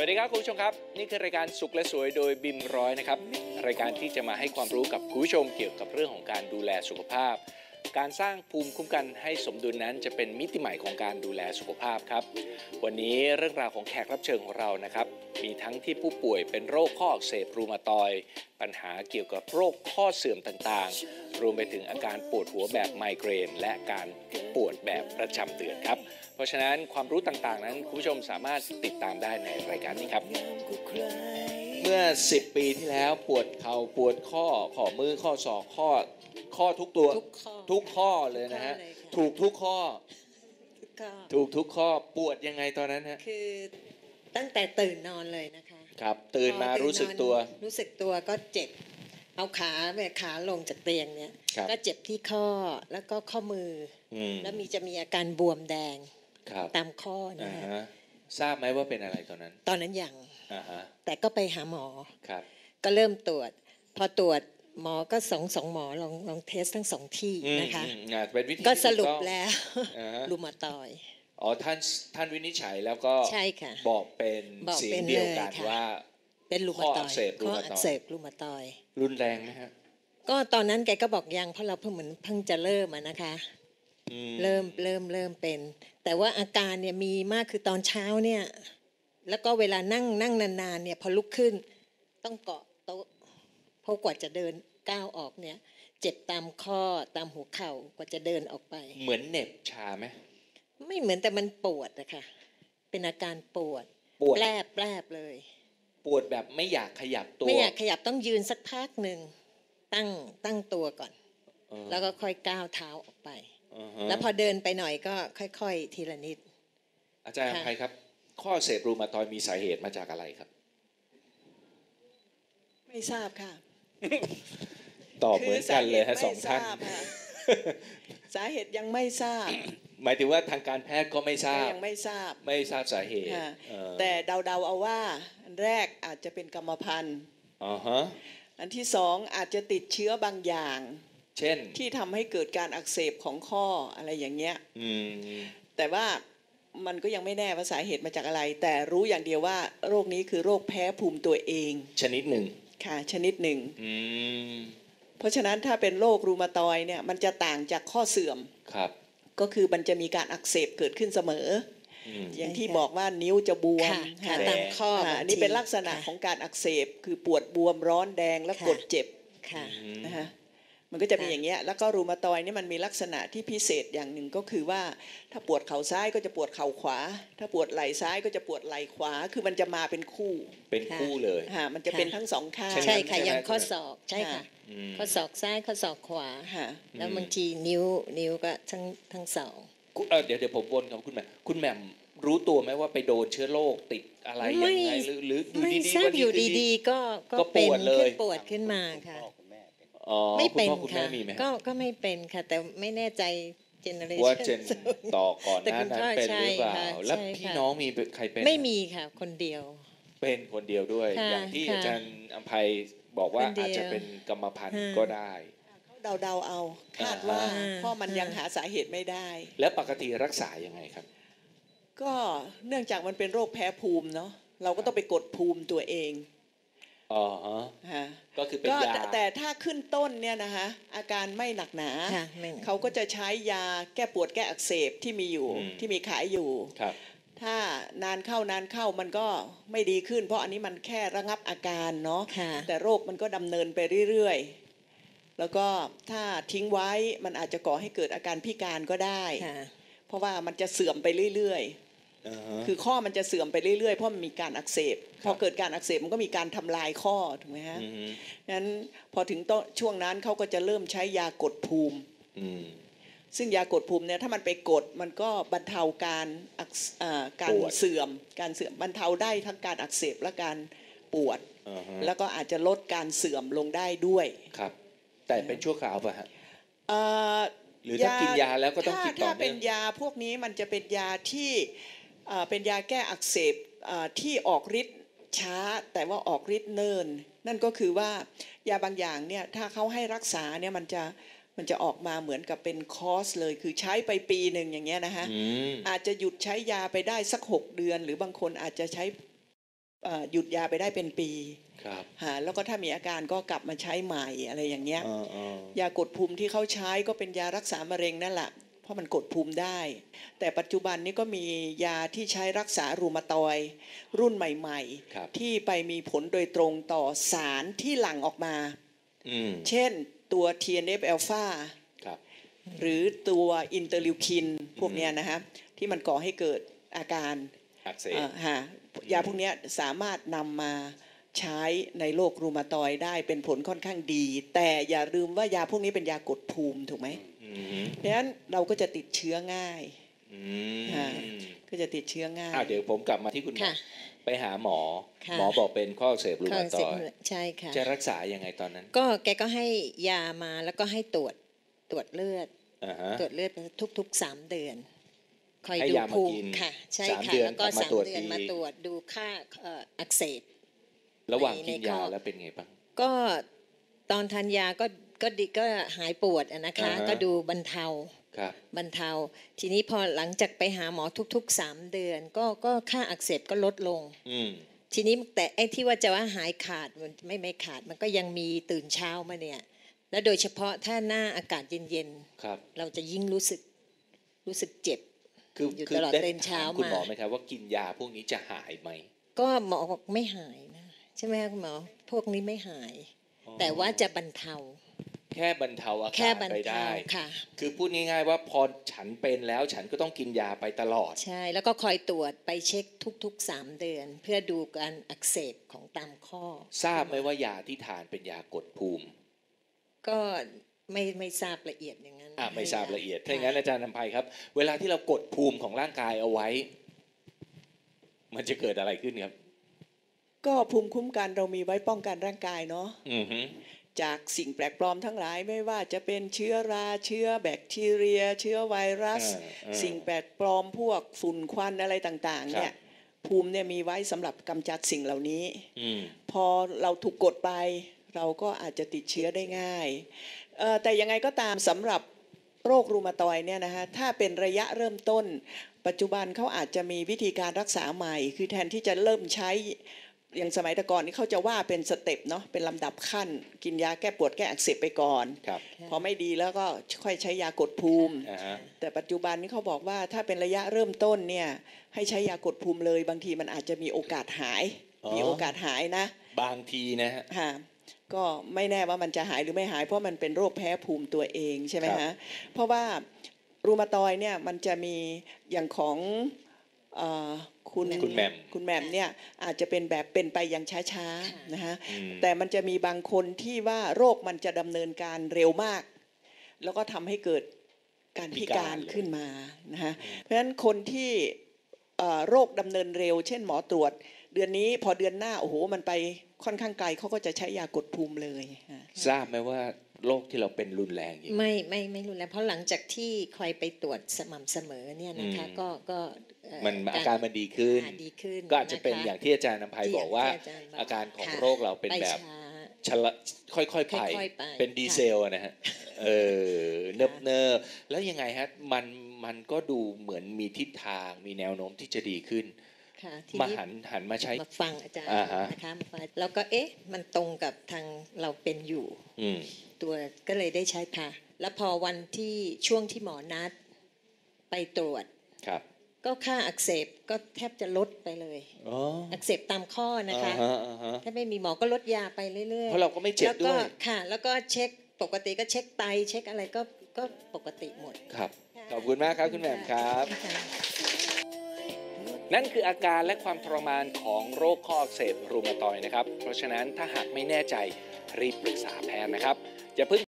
วัสดีครับคุณผู้ชมครับ นี่คือรายการสุขและสวยโดยบิมร้อยนะครับ รายการที่จะมาให้ความรู้กับคุณผู้ชมเกี่ยวกับเรื่องของการดูแลสุขภาพ การสร้างภูมิคุ้มกันให้สมดุลนั้นจะเป็นมิติใหม่ของการดูแลสุขภาพครับ วันนี้เรื่องราวของแขกรับเชิญของเรานะครับ มีทั้งที่ผู้ป่วยเป็นโรคข้ออักเสบรูมาตอยด์ปัญหาเกี่ยวกับโรคข้อเสื่อมต่างๆ รวมไปถึงอาการปวดหัวแบบไมเกรน และการปวดแบบประจำเดือนครับ เพราะฉะนั้นความรู้ต่างๆ นั้นคุณผู้ชมสามารถติดตามได้ในรายการนี้ครับ เมื่อ 10 ปีที่แล้วปวดเข่าปวดข้อข้อมือข้อศอกข้อข้อทุกตัวทุกข้อทุกข้อเลยนะฮะทุกข้อเลยค่ะถูกทุกข้อ ก็ถูกทุกข้อปวดยังไงตอนนั้นฮะคือตั้งแต่ตื่นนอนเลยนะคะครับ ตื่นมาพอรู้สึกตัว นอนรู้สึกตัวก็เจ็บ เอาขาแบบขาลงจากเตียงเนี่ยครับ ก็เจ็บที่ข้อแล้วก็ข้อมืออืมแล้วมีจะมีอาการบวมแดง ตามข้อนะอ่าคะฮะทราบไหมว่าเป็นอะไรตอนนั้น ตอนนั้นยังอ่าฮะแต่ก็ไปหาหมอครับ ก็เริ่มตรวจ พอตรวจหมอก็สองสองหมอลองลองเทสทั้งสองที่อืมนะคะอืมอ่าเป็นวิธีก็ที่สรุปถูต้องแล้วอ่าฮะรูมาตอยด์อ๋อท่านท่านวินิจฉัยแล้วก็ใช่ค่ะบอกเป็นบอกเสียเป็งนเดียวกันเลยค่ะว่า เป็นรูมาตข้อออัยกด์เสบรูข้อมาตอยด์อักเสบรูมาตอยด์รุนแรงไหมฮะก็ตอนนั้นแกก็บอกยังเพราะเราเพิ่งเหมือนเพิ่งจะเริ่มอะนะคะอื เริ่มเริ่มเริ่มเป็น แต่ว่าอาการเนี่ยมีมากคือตอนเช้าเนี่ย แล้วก็เวลานั่งนั่งนานๆเนี่ยพอลุกขึ้น ต้องเกาะโต๊ะเพราะกว่าจะเดินก้าวออกเนี่ย เจ็บตามข้อตามหัวเข่ากว่าจะเดินออกไป เหมือนเหน็บชาไหมไม่เหมือนแต่มันปวดนะคะเป็นอาการปวดปวดแปรบแปรบเลย ปวดแบบไม่อยากขยับตัว ไม่อยากขยับต้องยืนสักพักหนึ่งตั้งตั้งตัวก่อนเออแล้วก็ค่อยก้าวเท้าออกไป อ่าฮะแล้วพอเดินไปหน่อยก็ค่อย ๆ ทีละนิด อาจารย์ค่ะใครครับ ข้ออักเสบรูมาตอยด์มีสาเหตุมาจากอะไรครับ ไม่ทราบค่ะตอบเหมือนกันเลยฮะคืสองท่านสาเหตุไม่ทราบค่ะสาเหตุยังไม่ทราบ หมายถึงว่าทางการแพทย์ก็ไม่ทราบ ยังไม่ทราบ ไม่ทราบสาเหตุค่ะ เออแต่เดาๆเอาว่าอันแรกอาจจะเป็นกรรมพันธุ์อ่าฮะอันที่สองอาจจะติดเชื้อบางอย่าง เช่น ที่ทำให้เกิดการอักเสบของข้ออะไรอย่างเงี้ยอืมแต่ว่ามันก็ยังไม่แน่ว่าสาเหตุมาจากอะไร แต่รู้อย่างเดียวว่า โรคนี้คือโรคแพ้ภูมิตัวเอง ชนิดหนึ่งค่ะ ชนิดหนึ่งอืมเพราะฉะนั้นถ้าเป็นโรครูมาตอยด์เนี่ยมันจะต่างจากข้อเสื่อมครับ ก็คือมันจะมีการอักเสบเกิดขึ้นเสมออืมอย่างที่ใช่ค่ะบอกว่านิ้วจะบวมค่ะค่ะค่ะตามข้อค่ะบางอันนี้ทีเป็นลักษณะค่ะของการอักเสบคือปวดบวมร้อนแดงและค่ะกดเจ็บค่ะอืมนะคะ มันก็จะมีค่ะอย่างเงี้ยแล้วก็รูมาตอยด์นี่มันมีลักษณะที่พิเศษอย่างหนึ่งก็คือว่า ถ้าปวดเข่าซ้ายก็จะปวดเข่าขวา ถ้าปวดไหล่ซ้ายก็จะปวดไหล่ขวา คือมันจะมาเป็นคู่ เป็นคู่เลยค่ะมันจะเป็นทั้งสองข้างใช่ใช่ไหมค่ะใช่ไหมอย่างข้อศอกใช่ค่ะอืมข้อศอกซ้ายข้อศอกขวาค่ะแล้วอืมบางทีนิ้วนิ้วก็ทั้งทั้งสองคุณเออเดี๋ยวเดี๋ยวผมวนกับคุณแหม่มคุณแหม่มรู้ตัวไหมว่าไปโดนเชื้อโรคติดอะไรยังไม่ไงหรือหรืออยู่ไม่ดีทราๆบวันอยู่ดีดีๆก็ก็ก็เป็นปวดเลยขึ้นปวดขึ้นมาค่ะอ๋อ ไม่คุณเป็นพ่อคุณแม่ค่ะมีไหมฮะก็ก็ไม่เป็นค่ะ แต่ไม่แน่ใจเจเนอเรว่าชัเจนต่อก่อนหแต่น้าคุณนั้นพ่อเป็นหรือเปล่าใช่ค่ะแล้วใช่พี่ค่ะน้องมีใครเป็น ไม่มีค่ะ คนเดียว เป็นคนเดียวด้วยค่ะอย่างที่ค่ะอาจารย์อภัยบอกว่าคนเดียวอาจจะเป็นกรรมพันธุ์ค่ะก็ได้เขาเดาๆเอาคาดว่าอ่าเพราะมันอ่ายัยังหาสาเหตุไม่ได้ แล้วปกติรักษายังไงครับ ก็เนื่องจากมันเป็นโรคแพ้ภูมิเนาะเราก็ต้องไปกดภูมิตัวเอง อ๋อฮะฮะก็คือเป็นก็ยาแต่แต่ถ้าขึ้นต้นเนี่ยนะคะอาการไม่หนักหนาค่ะไม่เขาก็จะใช้ยาแก้ปวดแก้อักเสบที่มีอยู่อืมที่มีขายอยู่ครับถ้านานเข้านานเข้ามันก็ไม่ดีขึ้น เพราะอันนี้มันแค่ระงับอาการเนาะค่ะแต่โรคมันก็ดำเนินไปเรื่อยๆ แล้วก็ถ้าทิ้งไว้มันอาจจะก่อให้เกิดอาการพิการก็ได้ค่ะเพราะว่ามันจะเสื่อมไปเรื่อยๆอ่าฮะ คือข้อมันจะเสื่อมไปเรื่อยๆเพราะมันมีการอักเสบพอเกิดการอักเสบมันก็มีการทำลายข้อถูกไหมฮะอืมฮึงั้นพอถึงต้นช่วงนั้นเขาก็จะเริ่มใช้ยากดภูมิอืมซึ่งยากดภูมิเนี่ยถ้ามันไปกดมันก็บรรเทาการอักเสอ่าการปวดเสื่อม การเสื่อมบรรเทาได้ทั้งการอักเสบและการปวดอ่าฮะแล้วก็อาจจะลดการเสื่อมลงได้ด้วยครับ แต่เป็นชั่วคราวป่ะฮะเอ่อหรือถ้ากินยาแล้วก็ต้องถ้ากินต่อถ้าเนื่เป็อนงยาพวกนี้มันจะเป็นยาที่ เอ่อเป็นยาแก้อักเสบเอ่อที่ออกฤทธิ์ช้าแต่ว่าออกฤทธิ์เนิน นั่นก็คือว่ายาบางอย่างเนี่ยถ้าเขาให้รักษาเนี่ยมันจะมันจะออกมาเหมือนกับเป็นคอร์สเลยคือใช้ไปปีหนึ่งอย่างเงี้ยนะฮะอืมอาจจะหยุดใช้ยาไปได้สัก6เดือน หรือบางคนอาจจะใช้เอ่อหยุดยาไปได้เป็นปีครับฮะแล้วก็ถ้ามีอาการก็กลับมาใช้ใหม่อะไรอย่างเงี้ยเออเออยากดภูมิที่เขาใช้ก็เป็นยารักษามะเร็งนั่นแหละเพ ราะมันกดภูมิได้ แต่ปัจจุบันนี้ก็มียาที่ใช้รักษารูมาตอยด์รุ่นใหม่ครับๆที่ไปมีผลโดยตรงต่อสารที่หลั่งออกมาอืมเช่นตัว TNF อ l p h a ครับหรือตัวอินเตอร์ลิวคินพวกเนี้ยนะฮะที่มันก่อให้เกิดอาการอักเสบเอ่อฮะยาพวกเนี้ยสามารถนำมาใช้ในโรครูมาตอยด์ได้เป็นผลค่อนข้างดี แต่อย่าลืมว่ายาพวกนี้เป็นยากดภูมิถูกไหม อืมเพราะฉะนั้นเราก็จะติดเชื้อง่ายอืค่ะมก็จะติดเชื้อง่ายอ่าเดี๋ยวผมกลับมาที่คุณหมอค่ะไปหาหมอค่ะหมอบอกเป็นข้ออักเสบรูข้อมาอักตเสบอยด์ใช่ค่ะจะรักษายังไงตอนนั้น ก็แกก็ให้ยามาแล้วก็ให้ตรวจตรวจเลือดอ่าฮะตรวจเลือดทุกๆสามเดือนคอยให้ดูยามาภูกิมินค่ะ ใช่สามค่ะเดือนแล้วก็กลับมาสามตรวจเดือนทีมาตรวจดูค่าเอ่ออักเสบระหว่างในกินในยาข้อแล้วเป็นไงบ้างก็ตอนทานยาก็ ก็ดีก็หายปวดอะนะคะ อ่าฮะ ก็ดูบรรเทาครับ บรรเทา ทีนี้พอหลังจากไปหาหมอทุกๆสามเดือน ก็ก็ค่าอักเสบก็ลดลง อืม ทีนี้แต่ไอ้ที่ว่าจะว่าหายขาดมันไม่ไม่ขาดมันก็ยังมีตื่นเช้ามาเนี่ย แล้วโดยเฉพาะถ้าหน้าอากาศเย็นครับ ๆ เราจะยิ่งรู้สึกรู้สึกเจ็บ คืออยู่คือตลอดได้ตื่นเช้าถามคุณหมอมา ไหมครับว่ากินยาพวกนี้จะหายไหมก็หมอบอกไม่หายนะ ใช่ไหมคะคุณหมอพวกนี้ไม่หายแต่ว่าจะบรรเทา แค่บรรเทาอาแค่การบรรไปเทาได้ ค่ะ คือพูดง่ายๆว่าพอฉันเป็นแล้วฉันก็ต้องกินยาไปตลอด ใช่ แล้วก็คอยตรวจไปเช็คทุกๆสามเดือน เพื่อดูการอักเสบของตามข้อ ทราบไหมว่ายาที่ทานเป็นยากดภูมิก็ไม่ไม่ทราบละเอียดอย่างนั้นอะไม่ทราบละเอียดถ้าอย่างค่ะนั้นอาจารย์นำภัยครับ เวลาที่เรากดภูมิของร่างกายเอาไว้ มันจะเกิดอะไรขึ้นครับ ก็ภูมิคุ้มกันเรามีไว้ป้องกันร่างกายเนาะ อือฮึ จากสิ่งแปลกปลอมทั้งหลายไม่ว่าจะเป็นเชื้อราเชื้อแบคทีเรีย เชื้อไวรัสอ่าอ่าสิ่งแปลกปลอมพวกฝุ่นควันอะไรต่างๆเนี่ยภูมิเนี่ยมีไว้สำหรับกำจัดสิ่งเหล่านี้อืมพอเราถูกกดไป เราก็อาจจะติดเชื้อได้ง่ายเอ่อแต่ยังไงก็ตามสำหรับโรครูมาตอยด์เนี่ยนะคะถ้าเป็นระยะเริ่มต้น ปัจจุบันเขาอาจจะมีวิธีการรักษาใหม่ คือแทนที่จะเริ่มใช้ อย่างสมัยแต่ก่อนนี่เขาจะว่าเป็นสเต็ปเนาะเป็นลำดับขั้น กินยาแก้ปวดแก้อักเสบไปก่อน ครับพอไม่ดีแล้วก็ค่อยใช้ยากดภูมิ อ่าฮะแต่ปัจจุบันนี้เขาบอกว่าถ้าเป็นระยะเริ่มต้นเนี่ยให้ใช้ยากดภูมิเลย บางทีมันอาจจะมีโอกาสหายอ๋อมีโอกาสหายนะบางทีนะฮะ ค่ะก็ไม่แน่ว่ามันจะหายหรือไม่หาย เพราะมันเป็นโรคแพ้ภูมิตัวเองใช่ไหมครัฮะบเพราะว่ารูมาตอยด์เนี่ยมันจะมีอย่างของเอ่อ คุณคุณแหม่มคุณแหม่มเนี่ยอาจจะเป็นแบบเป็นไปอย่างช้าค่ะๆนะฮะอืมแต่มันจะมีบางคนที่ว่าโรคมันจะดำเนินการเร็วมาก แล้วก็ทำให้เกิดการพิการขึ้นมานะฮะเพราะฉะนั้นคนที่เอ่อโรคดำเนินเร็ว เช่นหมอตรวจ เดือนนี้พอเดือนหน้าโอ้โหมันไปค่อนข้างไกลเขาก็จะใช้ยากดภูมิเลยฮะทราบไหมว่า โรคที่เราเป็นรุนแรงอย่างไม่ไม่ไม่รุนแรงเพราะหลังจากที่คอยไปตรวจสม่ำเสมอเนี่ยนะคะอืมก็ก็เอ่อมันอาการมันดีขึ้นอ่าดีขึ้นก็อาจจะเป็นค อย่างที่อาจารย์นภัยที่บอกว่า ที่จย์บอาการของค่ะ โรคเราเป็นไปแบบช้า ชะละค่อยๆไปค่อยๆไปเป็นดีเซลอะนะฮะเออเนิบเนิบๆแล้วยังไงฮะมันมันก็ดูเหมือนมีทิศทางมีแนวโน้มที่จะดีขึ้น ค่ะทีมานี้หันหันมาใช้ มาฟังอาจารย์อ่าฮะ นะคะมาฟังแล้วก็เอ๊ะ มันตรงกับทางเราเป็นอยู่ อืม ตัวก็เลยได้ใช้ทาแล้วพอวันที่ช่วงที่หมอนัดไปตรวจ ครับก็ค่าอักเสบก็แทบจะลดไปเลย อ๋ออักเสบตามข้อนะคะ อ่าฮะอ่าฮะถ้าไม่มีหมอก็ลดยาไปเรื่อยๆเพราะเราก็ไม่เจ็บแล้วด้ก็วยค่ะ แล้วก็เช็คปกติก็เช็คไตเช็คอะไรก็ก็ปกติหมดครับ ขอบคุณมากครับคุณแหม่มครับค่ะ นั่นคืออาการและความทรมานของโรคข้ออักเสบรูมาตอยนะครับ เพราะฉะนั้นถ้าหากไม่แน่ใจรีบปรึกษาแพทย์นะครับอย่าเพิ่ง